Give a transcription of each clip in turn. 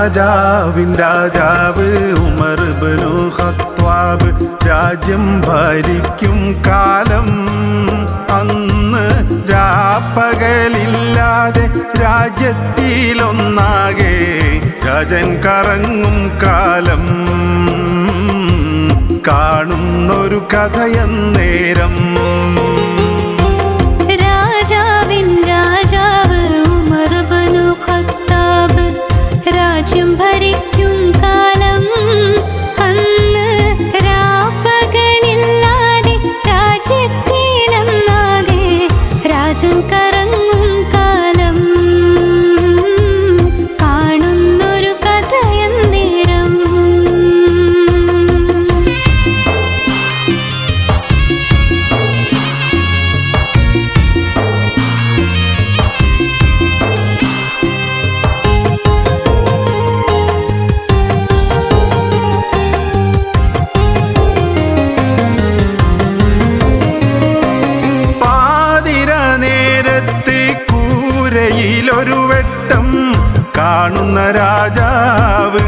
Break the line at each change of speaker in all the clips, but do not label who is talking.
രാജാവിൻ രാജാവ് ഉമർബനു ഹത്വാബ് രാജ്യം ഭരിക്കും കാലം. അന്ന് രാപ്പകലില്ലാതെ രാജ്യത്തിലൊന്നാകെ രാജൻ കറങ്ങും കാലം. കാണുന്നൊരു കഥയെന്നേരം
രാജൻ
കാണുന്ന രാജാവ്.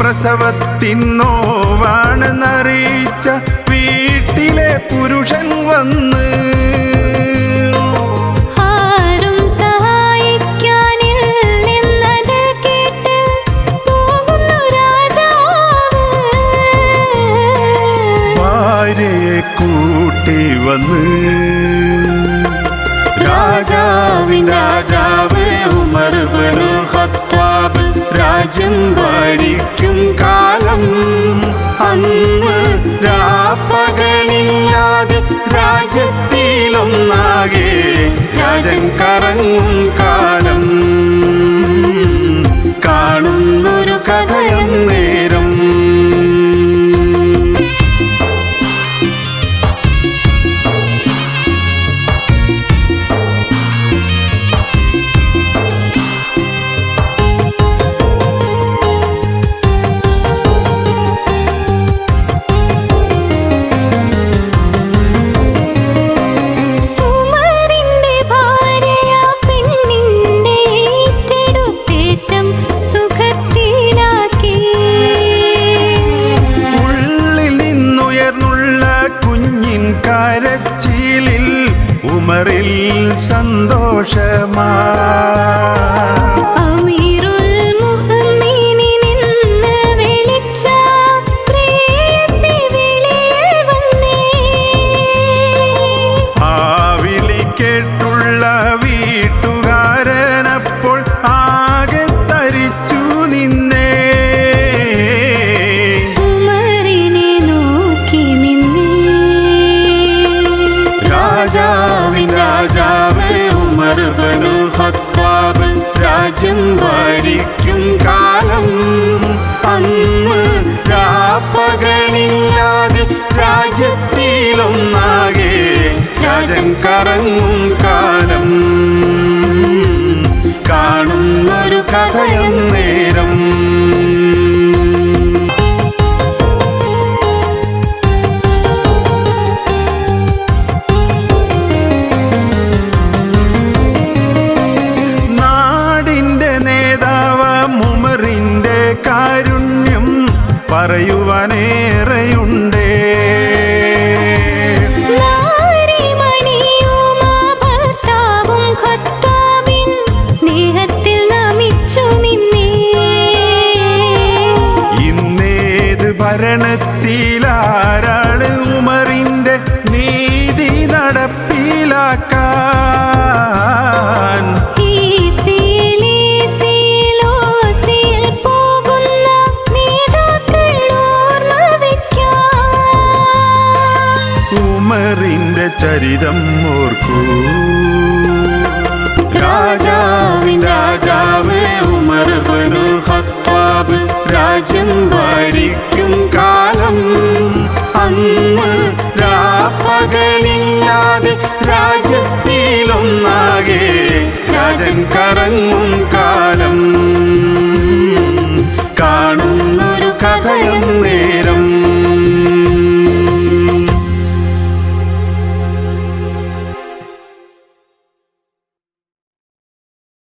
പ്രസവത്തിന്നോവാണെന്നറിയിച്ച വീട്ടിലെ പുരുഷൻ വന്ന്
കൂട്ടി
വന്ന്. രാജാവിൻ രാജാവ് ഉമർ ഹത്താബ് രാജ്യം ഭരിക്കും കാലം. അന്ന് രാപ്പകലില്ലാതെ രാജ്യത്തിലൊന്നാകെ കുഞ്ഞിൻ കരച്ചിലിൽ ഉമറിൽ സന്തോഷമാ. ഉമർ ബനു ഖത്താബ് രാജ്യം ഭരിക്കും കാലം. അന്ന് രാപ്പകലില്ലാതെ രാജ്യത്തിലൊന്നാകെ രാജൻ കറങ്ങും കാലം. പറയുവാനേറെയുണ്ടേ ഭരണത്തിലാരാണ് ഉമറിന്റെ നീതി നടപ്പിലാക്കാൻ? ചരിതം ഓർക്കൂ. രാജാവിൻ രാജാവ് ഉമർ ബനു ഖത്താബ് രാജ്യം ഭരിക്കും കാലം. അന്ന് രാപ്പകലില്ലാതെ രാജ്യത്തിലൊന്നാകെ രാജൻ കറങ്ങും